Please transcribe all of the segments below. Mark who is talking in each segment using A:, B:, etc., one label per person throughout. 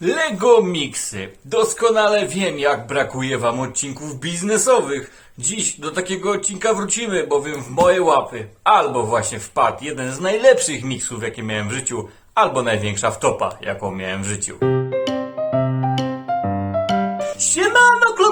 A: Lego Mixy. Doskonale wiem, jak brakuje wam odcinków biznesowych. Dziś do takiego odcinka wrócimy, bowiem w moje łapy albo właśnie wpadł jeden z najlepszych miksów, jakie miałem w życiu, albo największa wtopa, jaką miałem w życiu.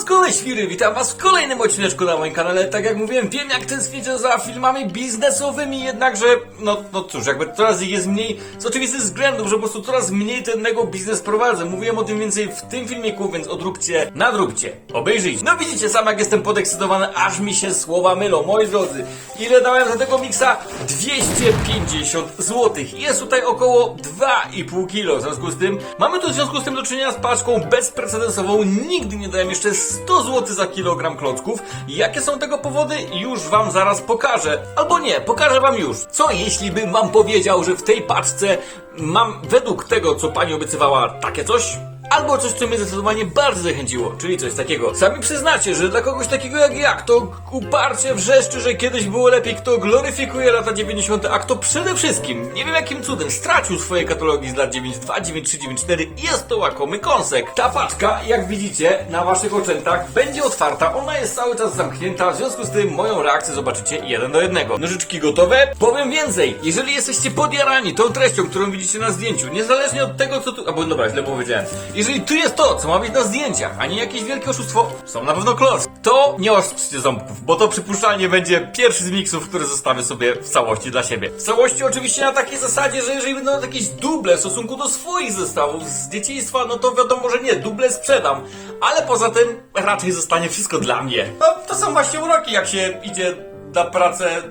A: Klockowe świry, witam was w kolejnym odcineczku na moim kanale. Tak jak mówiłem, wiem jak tęsknicie za filmami biznesowymi, jednakże, no, no cóż, jakby coraz jest mniej, z oczywistych względów, że po prostu coraz mniej tennego biznes prowadzę. Mówiłem o tym więcej w tym filmiku, więc odróbcie, nadróbcie, obejrzyjcie. No widzicie sam jak jestem podekscytowany, aż mi się słowa mylą. Moi drodzy, ile dałem za tego miksa? 250 zł. Jest tutaj około 2,5 kg. W związku z tym, mamy tu w związku z tym do czynienia z paczką bezprecedensową. Nigdy nie dałem jeszcze 100 zł za kilogram klocków. Jakie są tego powody? Już wam zaraz pokażę. Albo nie, pokażę wam już. Co jeśli bym wam powiedział, że w tej paczce mam według tego, co pani obiecywała, takie coś? Albo coś, co mnie zdecydowanie bardzo zachęciło, czyli coś takiego. Sami przyznacie, że dla kogoś takiego jak ja, kto uparcie wrzeszczy, że kiedyś było lepiej, kto gloryfikuje lata 90., a kto przede wszystkim, nie wiem jakim cudem, stracił swoje katalogi z lat 92, 93, 94, jest to łakomy kąsek. Ta paczka, jak widzicie na waszych oczętach, będzie otwarta, ona jest cały czas zamknięta, w związku z tym moją reakcję zobaczycie jeden do jednego. Nożyczki gotowe? Powiem więcej, jeżeli jesteście podjarani tą treścią, którą widzicie na zdjęciu, niezależnie od tego, co tu... Albo dobra, źle powiedziałem. Jeżeli tu jest to, co ma być na zdjęciach, a nie jakieś wielkie oszustwo, są na pewno klos, to nie ostrzcie ząbków, bo to przypuszczalnie będzie pierwszy z miksów, który zostawię sobie w całości dla siebie. W całości oczywiście na takiej zasadzie, że jeżeli będą jakieś duble w stosunku do swoich zestawów z dzieciństwa, no to wiadomo, że nie, duble sprzedam, ale poza tym raczej zostanie wszystko dla mnie. No, to są właśnie uroki, jak się idzie na pracę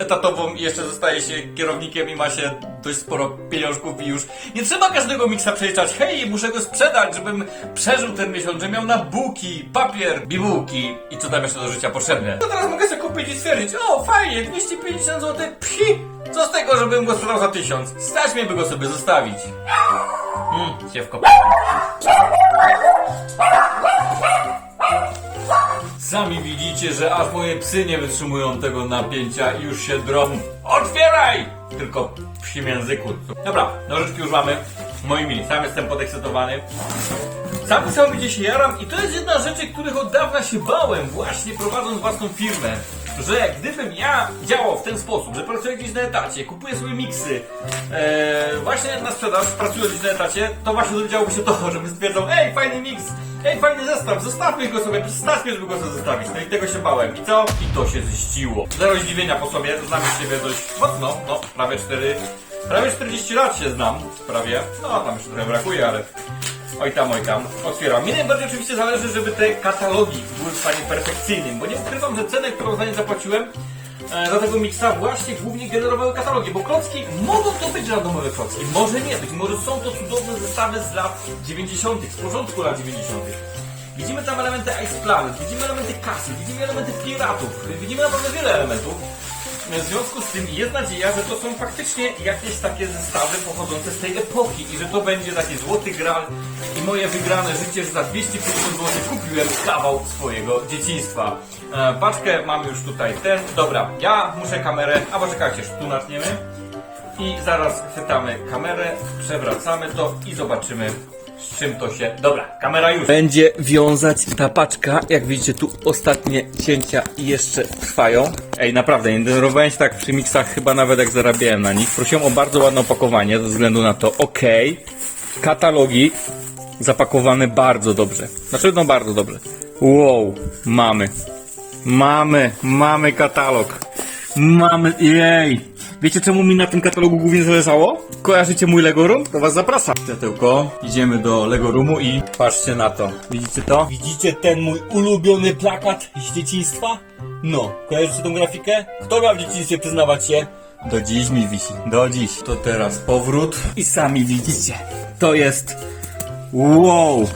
A: etatową i jeszcze zostaje się kierownikiem i ma się dość sporo pieniążków i już nie trzeba każdego miksa przeliczać. Hej, muszę go sprzedać, żebym przeżył ten miesiąc, że miał na buki, papier, bibułki i co tam jeszcze do życia potrzebne. To teraz mogę sobie kupić i stwierdzić, o fajnie, 250 zł, pchi, co z tego, żebym go sprzedał za 1000? Stać mnie by go sobie zostawić. Hmm, się wkopałem. Sami widzicie, że aż moje psy nie wytrzymują tego napięcia i już się drą. Otwieraj! Tylko w psim języku. Dobra, nożyczki już mamy. Moimi, sam jestem podekscytowany. Sam niesamowicie się jaram i to jest jedna z rzeczy, których od dawna się bałem, właśnie prowadząc własną firmę. Że gdybym ja działał w ten sposób, że pracuję gdzieś na etacie, kupuję sobie miksy, e, właśnie na sprzedaż, pracuję gdzieś na etacie, to właśnie dowiedziałoby się to, żeby stwierdzał, ej, fajny miks, ej, fajny zestaw, zostawmy go sobie, przystawmy, żeby go sobie zostawić. No i tego się bałem. I co? I to się ziściło. Zero zdziwienia po sobie, znamy siebie dość mocno, no, prawie 4, prawie 40 lat się znam, prawie, no, tam jeszcze trochę brakuje, ale Oj tam, oj tam. Otwieram. Mi najbardziej oczywiście zależy, żeby te katalogi były w stanie perfekcyjnym, bo nie ukrywam, że cenę, którą za nie zapłaciłem e, za tego miksa właśnie głównie generowały katalogi, bo klocki mogą to być randomowe klocki, może nie być, może są to cudowne zestawy z lat 90., z porządku lat 90. Widzimy tam elementy Ice Planet, widzimy elementy kasy, widzimy elementy piratów, widzimy naprawdę wiele elementów. W związku z tym jest nadzieja, że to są faktycznie jakieś takie zestawy pochodzące z tej epoki i że to będzie taki złoty gral i moje wygrane życie, że za 250 zł kupiłem kawał swojego dzieciństwa. E, paczkę mam już tutaj ten. Dobra, ja muszę kamerę, a poczekajcie, tu natniemy. I zaraz chwytamy kamerę, przewracamy to i zobaczymy z czym to się... Dobra, kamera już. Będzie wiązać ta paczka. Jak widzicie tu ostatnie cięcia jeszcze trwają. Ej, naprawdę, nie denerwowałem się tak przy miksach chyba nawet jak zarabiałem na nich. Prosiłem o bardzo ładne opakowanie ze względu na to. Okej. Katalogi zapakowane bardzo dobrze. Znaczy no bardzo dobrze. Wow, mamy. Mamy, mamy katalog. Mamy, jej. Wiecie czemu mi na tym katalogu głównie zależało? Kojarzycie mój Lego Room? To was zapraszam. Światełko, idziemy do Lego Roomu i patrzcie na to. Widzicie to? Widzicie ten mój ulubiony plakat z dzieciństwa? No, kojarzycie tą grafikę? Kto miał w dzieciństwie przyznawać się? Do dziś mi wisi, do dziś. To teraz powrót i sami widzicie. To jest Wow!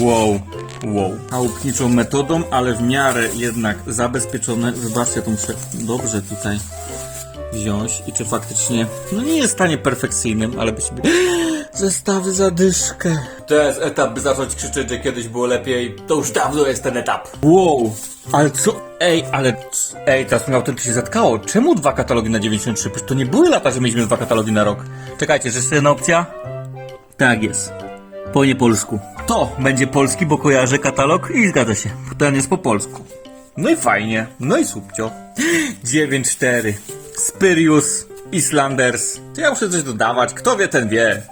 A: Wow, wow. Chałupniczą metodą, ale w miarę jednak zabezpieczone. Zobaczcie, to muszę dobrze tutaj wziąć i czy faktycznie, no nie jest w stanie perfekcyjnym, ale byśmy... Zestawy za dyszkę. To jest etap, by zacząć krzyczeć, że kiedyś było lepiej. To już dawno jest ten etap. Wow, ale co? Ej, ale... Ej, teraz mnie autentycznie zatkało. Czemu dwa katalogi na 93? Przecież to nie były lata, że mieliśmy dwa katalogi na rok. Czekajcie, że jest jedna opcja? Tak jest. Po niepolsku. To będzie polski, bo kojarzę katalog i zgadza się. Ten jest po polsku. No i fajnie. No i subcio. 9-4. Spyrius. Islanders. Czy ja muszę coś dodawać? Kto wie, ten wie.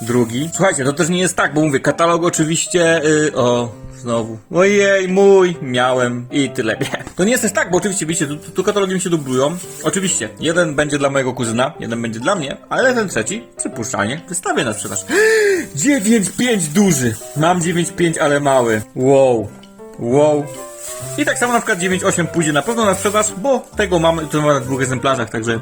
A: Drugi. Słuchajcie, to też nie jest tak, bo mówię, katalog oczywiście... Yy, o, znowu. Ojej, mój, miałem i tyle. To nie jest tak, bo oczywiście, widzicie, tu, tu, tu katalogi mi się dublują. Oczywiście, jeden będzie dla mojego kuzyna, jeden będzie dla mnie, ale ten trzeci, przypuszczalnie, wystawię na sprzedaż. 9,5 duży. Mam 9,5, ale mały. Wow. Wow. I tak samo na przykład 9,8 pójdzie na pewno na sprzedaż, bo tego mamy, to mamy na dwóch egzemplarzach, także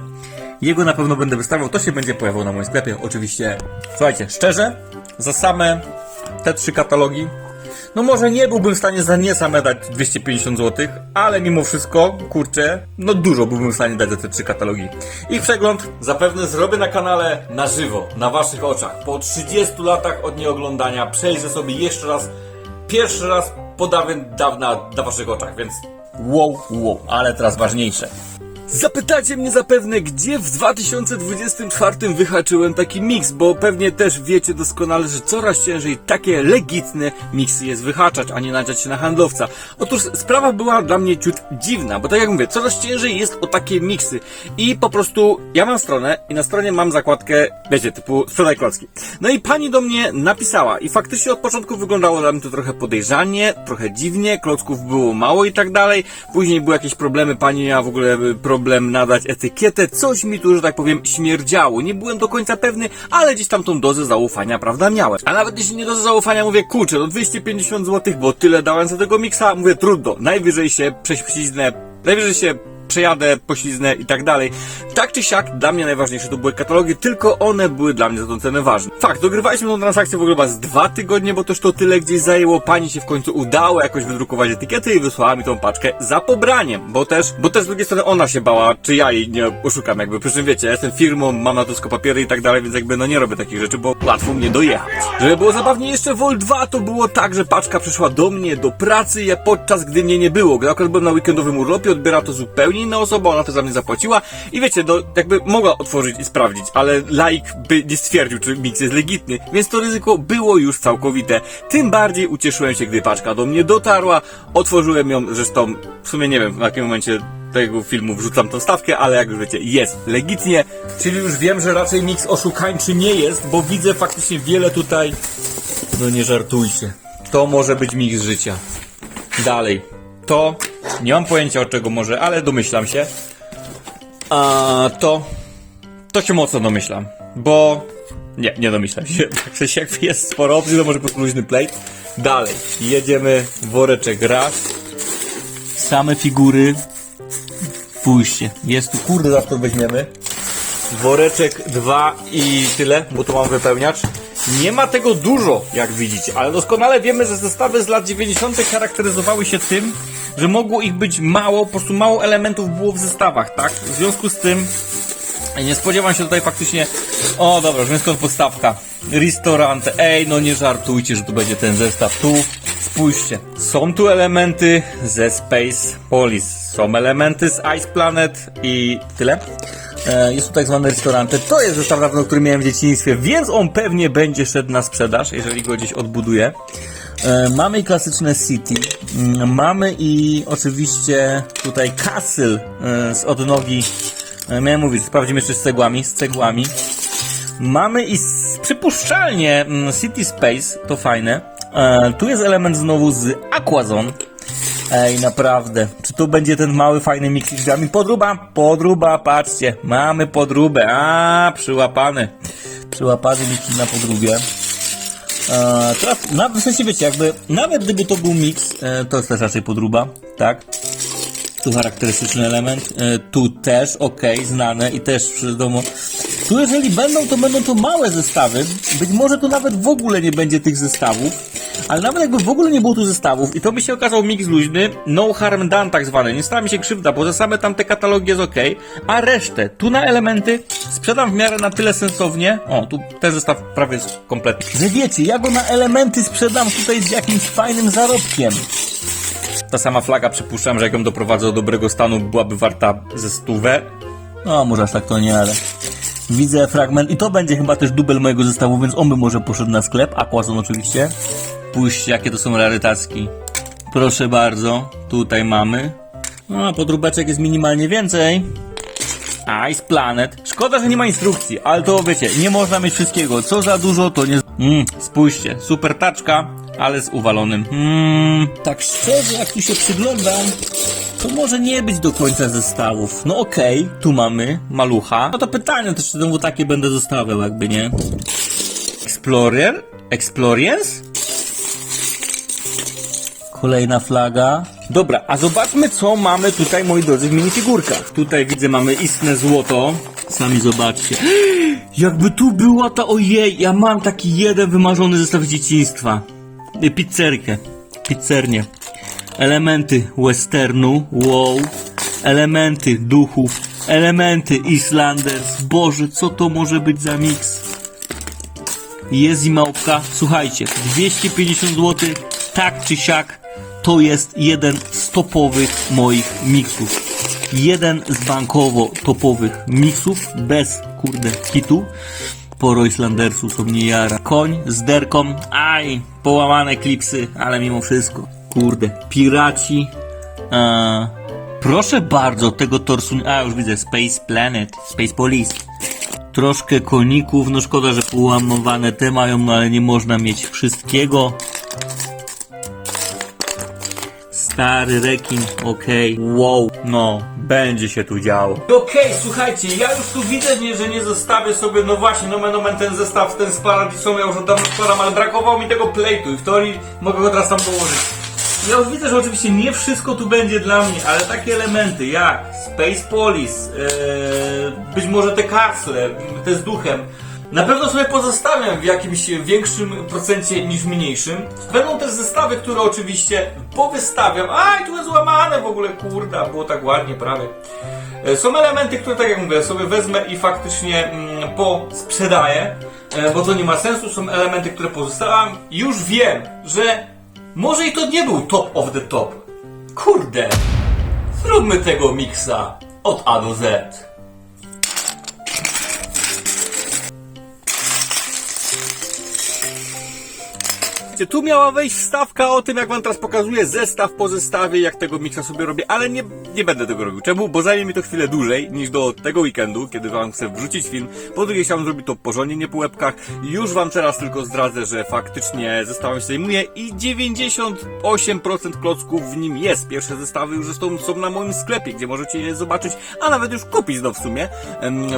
A: jego na pewno będę wystawiał, to się będzie pojawiało na moim sklepie, oczywiście. Słuchajcie, szczerze, za same te trzy katalogi, no może nie byłbym w stanie za nie same dać 250 zł, ale mimo wszystko, kurczę, no dużo byłbym w stanie dać za te trzy katalogi. Ich przegląd zapewne zrobię na kanale na żywo, na waszych oczach. Po 30 latach od nieoglądania przejrzę sobie jeszcze raz, pierwszy raz po dawien dawna na waszych oczach, więc wow, wow, ale teraz ważniejsze. Zapytacie mnie zapewne, gdzie w 2024 wyhaczyłem taki miks, bo pewnie też wiecie doskonale, że coraz ciężej takie legitne miksy jest wyhaczać, a nie nadziać się na handlowca. Otóż sprawa była dla mnie ciut dziwna, bo tak jak mówię, coraz ciężej jest o takie miksy. I po prostu ja mam stronę i na stronie mam zakładkę, wiecie, typu sprzedaj klocki. No i pani do mnie napisała i faktycznie od początku wyglądało dla mnie to trochę podejrzanie, trochę dziwnie, klocków było mało i tak dalej. Później były jakieś problemy, pani miała w ogóle y, problem nadać etykietę, coś mi tu, że tak powiem, śmierdziało. Nie byłem do końca pewny, ale gdzieś tam tą dozę zaufania, prawda, miałem. A nawet jeśli nie dozę zaufania, mówię, kurczę, no 250 zł, bo tyle dałem za tego miksa, mówię, trudno, najwyżej się prześliznę, najwyżej się przejadę, pośliznę i tak dalej. Tak czy siak, dla mnie najważniejsze to były katalogi, tylko one były dla mnie za tą cenę ważne. Fakt, dogrywaliśmy tą transakcję w ogóle chyba z dwa tygodnie, bo też to tyle gdzieś zajęło. Pani się w końcu udało jakoś wydrukować etykiety i wysłała mi tą paczkę za pobraniem, bo też, bo też z drugiej strony ona się bała, czy ja jej nie oszukam jakby. Przy czym wiecie, ja jestem firmą, mam na to tylko papiery i tak dalej, więc jakby no nie robię takich rzeczy, bo łatwo mnie dojechać. Żeby było zabawnie jeszcze Vol 2 to było tak, że paczka przyszła do mnie do pracy, ja podczas gdy mnie nie było. Gdy akurat byłem na weekendowym urlopie, odbiera to zupełnie inna osoba, ona to za mnie zapłaciła i wiecie, no jakby mogła otworzyć i sprawdzić, ale laik by nie stwierdził, czy miks jest legitny, więc to ryzyko było już całkowite. Tym bardziej ucieszyłem się, gdy paczka do mnie dotarła, otworzyłem ją, zresztą w sumie nie wiem, w jakim momencie tego filmu wrzucam tą stawkę, ale jak już wiecie, jest legitnie, czyli już wiem, że raczej miks oszukańczy nie jest, bo widzę faktycznie wiele tutaj, no nie żartujcie, to może być miks życia. Dalej. To nie mam pojęcia od czego może, ale domyślam się. A to. To się mocno domyślam. Bo. Nie, nie domyślam się. Także się jak jest sporo opcji, to może prostu luźny plate. Dalej. Jedziemy woreczek raz. Same figury. Pójście. Jest tu, kurde, zaraz to weźmiemy. Woreczek dwa i tyle, bo tu mam wypełniacz. Nie ma tego dużo, jak widzicie, ale doskonale wiemy, że zestawy z lat 90. charakteryzowały się tym, że mogło ich być mało, po prostu mało elementów było w zestawach, tak? W związku z tym nie spodziewam się tutaj faktycznie. O, dobra, już wiem skąd podstawka. Ej, no nie żartujcie, że tu będzie ten zestaw. Tu, spójrzcie. Są tu elementy ze Space Police. Są elementy z Ice Planet i tyle. E, Jest tu tak zwany restaurant. To jest zestaw dawno, który miałem w dzieciństwie, więc on pewnie będzie szedł na sprzedaż, jeżeli go gdzieś odbuduję. E, Mamy i klasyczne City. Mm, Mamy i oczywiście tutaj Castle e, z odnogi. Miałem mówić, sprawdzimy jeszcze z cegłami, z cegłami. Mamy i przypuszczalnie mm, City Space, to fajne. Tu jest element znowu z Aquazone. Ej, naprawdę. Czy tu będzie ten mały, fajny mix z drzwiami? Podruba, podruba, patrzcie. Mamy podróbę. A, przyłapany. Przyłapany mix na podróbie. E, teraz, na, w sensie wiecie, jakby, nawet gdyby to był mix, e, to jest też raczej podruba, tak? Tu charakterystyczny element, e, tu też, ok, znane i też przy domu. Tu jeżeli będą, to będą to małe zestawy, być może tu nawet w ogóle nie będzie tych zestawów, ale nawet jakby w ogóle nie było tu zestawów i to by się okazał mix luźny, no harm done tak zwany, nie stała mi się krzywda, bo za same tamte katalogi jest ok, a resztę, tu na elementy, sprzedam w miarę na tyle sensownie, o, tu też zestaw prawie jest kompletny, że wiecie, ja go na elementy sprzedam tutaj z jakimś fajnym zarobkiem. Ta sama flaga przypuszczam, że jak ją doprowadzę do dobrego stanu, byłaby warta ze stówę. No, może aż tak to nie, ale...
B: Widzę fragment i to będzie chyba też dubel mojego zestawu, więc on by może poszedł na sklep. Aquazone oczywiście. Spójrzcie, jakie to są rarytacki. Proszę bardzo, tutaj mamy. No, podróbeczek jest minimalnie więcej. Ice Planet. Szkoda, że nie ma instrukcji, ale to wiecie, nie można mieć wszystkiego. Co za dużo, to nie. Mmm, spójrzcie, super taczka, ale z uwalonym. Mmm, tak szczerze, jak tu się przyglądam, to może nie być do końca zestawów. No okej, tu mamy malucha. No to pytanie, też znowu takie będę zostawiał, jakby nie. Explorer? Explorience? Kolejna flaga. Dobra, a zobaczmy co mamy tutaj, moi drodzy, w minifigurkach. Tutaj widzę, mamy istne złoto. Sami zobaczcie. Jakby tu była ta, ojej, ja mam taki jeden wymarzony zestaw dzieciństwa. Y, Pizzerkę. Pizzernię. Elementy westernu, wow. Elementy duchów. Elementy Islanders. Boże, co to może być za miks? jest i małpka. Słuchajcie, 250 zł, tak czy siak, to jest jeden z topowych moich miksów. Jeden z bankowo topowych miksów, bez kurde kitu. Poro Islandersu są nie jara. Koń z derką, aj, połamane klipsy, ale mimo wszystko. Kurde, piraci. A, proszę bardzo, tego torsu. A, już widzę, Space Planet, Space Police. Troszkę koników, no szkoda, że połamowane te mają, no ale nie można mieć wszystkiego. Stary rekin, okej. Wow, no, będzie się tu działo. Okej, słuchajcie, ja już tu widzę, nie, że nie zostawię sobie, no właśnie, no omen ten zestaw, ten z Paradisą, ja już od sparam, ale brakowało mi tego plate'u i w teorii mogę go teraz tam położyć. Ja widzę, że oczywiście nie wszystko tu będzie dla mnie, ale takie elementy jak Space Police, ee, być może te kapsle, te z duchem, na pewno sobie pozostawiam w jakimś większym procencie niż mniejszym. Będą też zestawy, które oczywiście powystawiam. Aj, tu jest złamane w ogóle, kurda, było tak ładnie prawie. E, Są elementy, które tak jak mówię, sobie wezmę i faktycznie mm, posprzedaję, e, bo to nie ma sensu. Są elementy, które pozostawiam. Już wiem, że może i to nie był top of the top. Kurde, zróbmy tego miksa od A do Z. Tu miała wejść wstawka o tym, jak wam teraz pokazuję zestaw po zestawie, jak tego miksa sobie robię, ale nie, nie będę tego robił. Czemu? Bo zajmie mi to chwilę dłużej niż do tego weekendu, kiedy wam chcę wrzucić film. Po drugie chciałem zrobić to porządnie, nie po łebkach. Już wam teraz tylko zdradzę, że faktycznie zestawem się zajmuję i 98% klocków w nim jest. Pierwsze zestawy już zresztą są na moim sklepie, gdzie możecie je zobaczyć, a nawet już kupić no w sumie.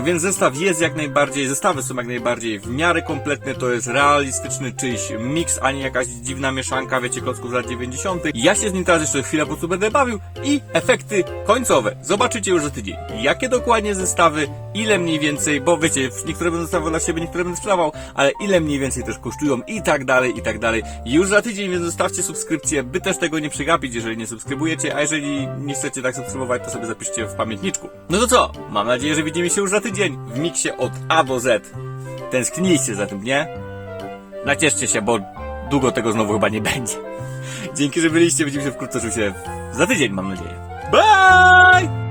B: Więc zestaw jest jak najbardziej, zestawy są jak najbardziej w miarę kompletne, to jest realistyczny czyjś miks, a nie jakaś dziwna mieszanka, wiecie, klocków z lat 90. Ja się z nim teraz jeszcze chwilę po prostu będę bawił i efekty końcowe. Zobaczycie już za tydzień. Jakie dokładnie zestawy, ile mniej więcej, bo wiecie, niektóre będę zostawiał dla siebie, niektóre będę sprzedawał, ale ile mniej więcej też kosztują i tak dalej, i tak dalej. Już za tydzień, więc zostawcie subskrypcję, by też tego nie przegapić, jeżeli nie subskrybujecie, a jeżeli nie chcecie tak subskrybować, to sobie zapiszcie w pamiętniczku. No to co? Mam nadzieję, że widzimy się już za tydzień w miksie od A do Z. Tęskniliście za tym, nie? Nacieszcie się, bo długo tego znowu chyba nie będzie. Dzięki, że byliście. Widzimy się wkrótce, oczywiście za tydzień, mam nadzieję. Bye!